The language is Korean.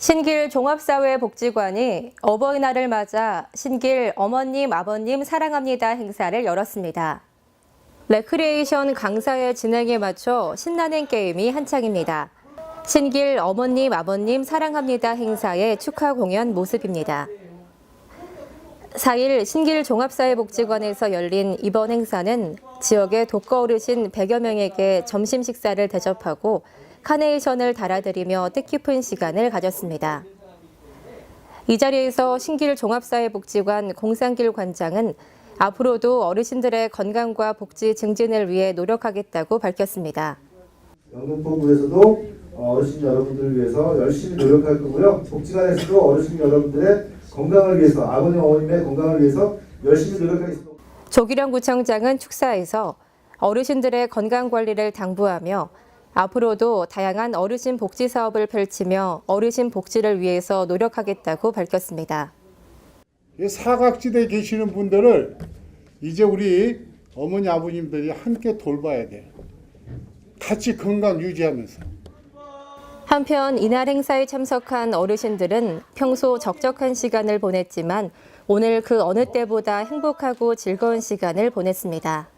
신길 종합사회복지관이 어버이날을 맞아 신길 어머님, 아버님 사랑합니다 행사를 열었습니다. 레크리에이션 강사의 진행에 맞춰 신나는 게임이 한창입니다. 신길 어머님, 아버님 사랑합니다 행사의 축하 공연 모습입니다. 4일 신길 종합사회복지관에서 열린 이번 행사는 지역의 독거 어르신 100여 명에게 점심 식사를 대접하고 카네이션을 달아드리며 뜻깊은 시간을 가졌습니다. 이 자리에서 신길 종합사회복지관 공상길 관장은 앞으로도 어르신들의 건강과 복지 증진을 위해 노력하겠다고 밝혔습니다. 영등포구에서도 어르신 여러분들을 위해서 열심히 노력할 거고요. 복지관에서도 어르신 여러분들의 건강을 위해서 아버님 어머님의 건강을 위해서 열심히 노력하겠습니다. 조기령 구청장은 축사에서 어르신들의 건강 관리를 당부하며 앞으로도 다양한 어르신 복지 사업을 펼치며 어르신 복지를 위해서 노력하겠다고 밝혔습니다. 이 사각지대에 계시는 분들을 이제 우리 어머니 아버님들이 함께 돌봐야 돼요. 같이 건강 유지하면서. 한편 이날 행사에 참석한 어르신들은 평소 적적한 시간을 보냈지만 오늘 그 어느 때보다 행복하고 즐거운 시간을 보냈습니다.